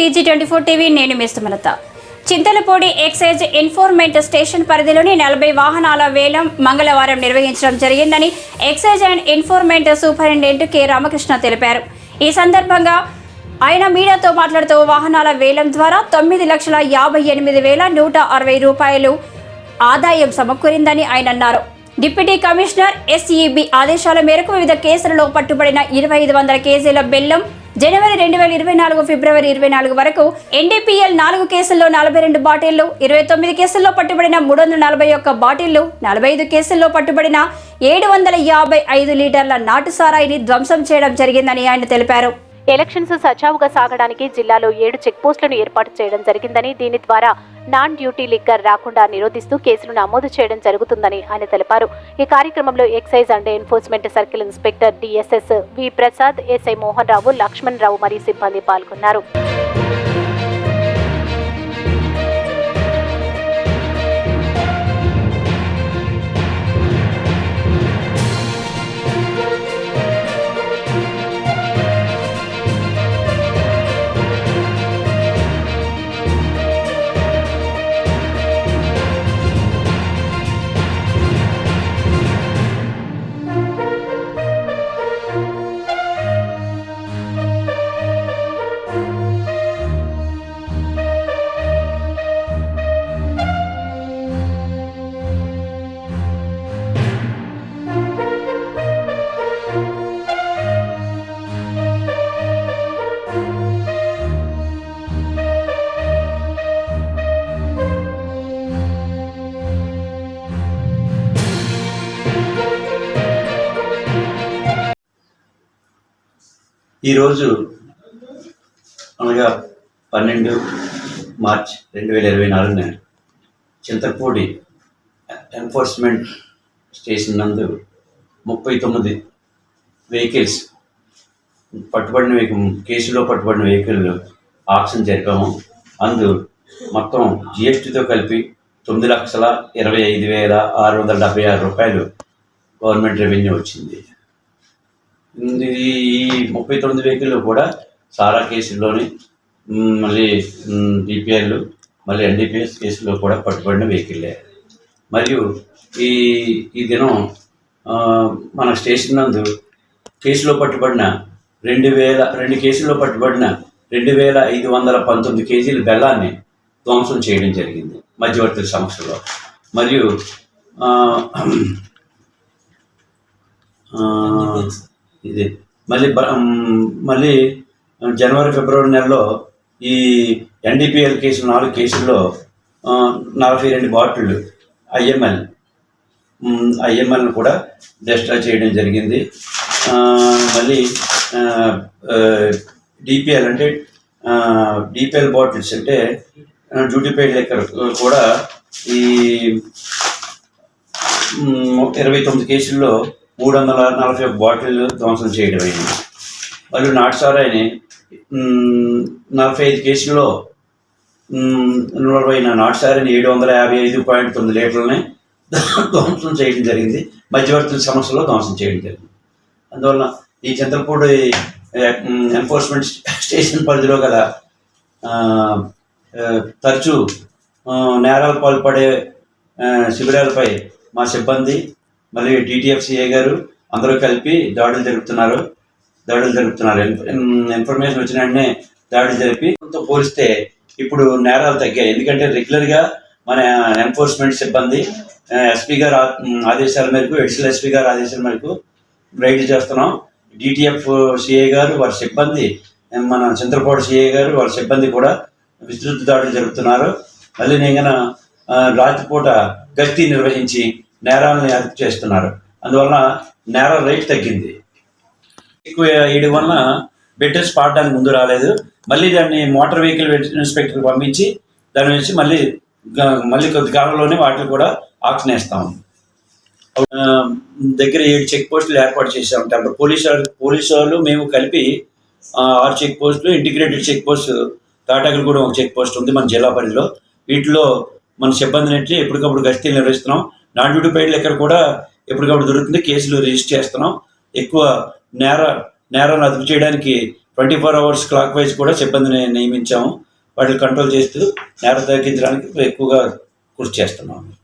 TG twenty four TV నేను మిస్తుమలత Chintalapudi excise enforcement station పరిధిలోని నలభై వాహనాల వేలం మంగళవారం నిర్వహించడం జరిగిందని excise and enforcement superintendent K. Ramakrishna తెలిపారు. ఈ సందర్భంగా ఆయన మీడియాతో మాట్లాడుతూ వాహనాల వేలం ద్వారా తొమ్మిది లక్షల యాభై ఎనిమిది వేల నూట అరవై రూపాయలు ఆదాయం సమకూరిందని ఆయన అన్నారు. డిప్యూటీ కమిషనర్ ఎస్ఈబి ఆదేశాల మేరకు వివిధ కేసులలో పట్టుబడిన ఇరవై ఐదు వందల కేజీల బెల్లం జనవరి రెండు వేల ఇరవై నాలుగు ఫిబ్రవరి ఇరవై నాలుగు వరకు ఎన్డీపీఎల్ నాలుగు కేసుల్లో నలభై రెండు బాటిళ్ళు ఇరవై తొమ్మిది కేసుల్లో పట్టుబడిన మూడు వందల నలభై ఒక్క బాటిళ్ళు నలభై ఐదు కేసుల్లో పట్టుబడిన ఏడు వందల యాభై ఐదు లీటర్ల నాటు సారాయిని ధ్వంసం చేయడం జరిగిందని ఆయన తెలిపారు. ఎలక్షన్స్ సజావుగా సాగడానికి జిల్లాలో ఏడు చెక్ పోస్టులను ఏర్పాటు చేయడం జరిగిందని దీని ద్వారా నాన్ డ్యూటీ లిక్కర్ రాకుండా నిరోధిస్తూ కేసులు నమోదు చేయడం జరుగుతుందని ఆయన తెలిపారు. ఈ కార్యక్రమంలో excise and enforcement circle inspector DSS V Prasad SI Mohan Rao Laxman Rao మరియు సిబ్బంది పాల్గొన్నారు. ఈరోజు అనగా పన్నెండు మార్చ్ రెండు వేల ఇరవై నాలుగున చింతపూడి ఎన్ఫోర్స్మెంట్ స్టేషన్ నందు ముప్పై తొమ్మిది వెహికల్స్ పట్టుబడిన వెహికల్ కేసులో పట్టుబడిన వెహికల్ ఆక్షన్ జరిపాము. అందు మొత్తం జిఎస్టీతో కలిపి తొమ్మిది లక్షల ఇరవై ఐదు వేల ఆరు వందల డెబ్బై ఆరు రూపాయలు గవర్నమెంట్ రెవెన్యూ వచ్చింది. ఈ ముప్పై తొమ్మిది వెహికల్ కూడా సారా కేసుల్లోని మళ్ళీ డిపిఎల్ మళ్ళీ ఎన్డీపీఎస్ కేసులో కూడా పట్టుబడిన వెహికల్లే మరియు ఈ ఈ దినం మన స్టేషన్ నందు కేసులో పట్టుబడిన రెండు వేల రెండు కేసుల్లో పట్టుబడిన రెండు వేల ఐదు వందల పంతొమ్మిది కేజీల బెల్లాన్ని ధ్వంసం చేయడం జరిగింది మధ్యవర్తుల సంస్థలో మరియు ఇది. మళ్ళీ మళ్ళీ జనవరి ఫిబ్రవరి నెలలో ఈ ఎన్డీపీఎల్ కేసు నాలుగు కేసుల్లో నలభై రెండు బాటిళ్ళు ఐఎంఎల్ ఐఎంఎల్ను కూడా డిస్ట్రాయ్ చేయడం జరిగింది. మళ్ళీ డిపిఎల్ అంటే డిపిఎల్ బాటిల్స్ అంటే డ్యూటీ పెయిడ్ లెక్కర్ కూడా ఈ ఇరవై తొమ్మిది కేసుల్లో మూడు వందల నలభై ఒక బాటిల్ ధ్వంసం చేయడం అయింది. వాళ్ళు నాటుసారాయని నలభై ఐదు కేసుల్లో నలభై నాటుసారాయని ఏడు వందల యాభై ఐదు పాయింట్ తొమ్మిది లీటర్లని ధ్వంసం చేయడం జరిగింది. మధ్యవర్తుల సమస్యలో ధ్వంసం చేయడం జరిగింది. అందువలన ఈ చంద్రపూడి ఎన్ఫోర్స్మెంట్ స్టేషన్ పరిధిలో గల తరచూ నేరాలు పాల్పడే శిబిరాలపై మా సిబ్బంది మళ్ళీ డిటిఎఫ్సిఏ గారు అందరూ కలిపి దాడులు జరుపుతున్నారు. దాడులు జరుపుతున్నారు. ఇన్ఫర్మేషన్ వచ్చిన వెంటనే దాడులు జరిపి పోలిస్తే ఇప్పుడు నేరాలు తగ్గాయి. ఎందుకంటే రెగ్యులర్గా మన ఎన్ఫోర్స్మెంట్ సిబ్బంది ఎస్పీ గారు ఆదేశాల మేరకు ఎడిషనల్ ఎస్పీ గారు ఆదేశాల మేరకు రైడ్ చేస్తున్నాం. డిటిఎఫ్ సిఏ గారు వారి సిబ్బంది మన చంద్రపాడు సిఐ గారు వారి సిబ్బంది కూడా విస్తృత దాడులు జరుపుతున్నారు. మళ్ళీ నేను రాత్రిపూట గస్తీ నిర్వహించి నేరాలను అదుపు చేస్తున్నారు. అందువలన నేర రేట్ తగ్గింది. ఎక్కువ వీడి వలన బెడ్డెస్ పాడడానికి ముందు రాలేదు. మళ్ళీ దాన్ని మోటార్ వెహికల్ ఇన్స్పెక్టర్కి పంపించి దాని నుంచి మళ్ళీ మళ్ళీ కొద్ది కాలంలోనే వాటిని కూడా ఆక్షన్ వేస్తాము దగ్గర ఏడు చెక్ పోస్టులు ఏర్పాటు చేసాం అప్పుడు పోలీసు వాళ్ళు పోలీసు వాళ్ళు మేము కలిపి ఆరు చెక్ పోస్టులు ఇంటిగ్రేటెడ్ చెక్ పోస్ట్ తాటాకులు కూడా ఒక చెక్ పోస్ట్ ఉంది మన జిల్లా పరిధిలో. వీటిలో మన సిబ్బందిని ఎప్పటికప్పుడు గస్తీలు నిర్వహిస్తున్నాం. నాన్ డ్యూటీ పెయిడ్ లెక్కర్ కూడా ఎప్పటికప్పుడు దొరుకుతుంది. కేసులు రిజిస్టర్ చేస్తున్నాం. ఎక్కువ నేర నేరాలను అదుపు చేయడానికి twenty four hours clockwise కూడా సిబ్బందిని నియమించాము. వాటిని కంట్రోల్ చేస్తూ నేర తగ్గించడానికి ఎక్కువగా కృషి చేస్తున్నాము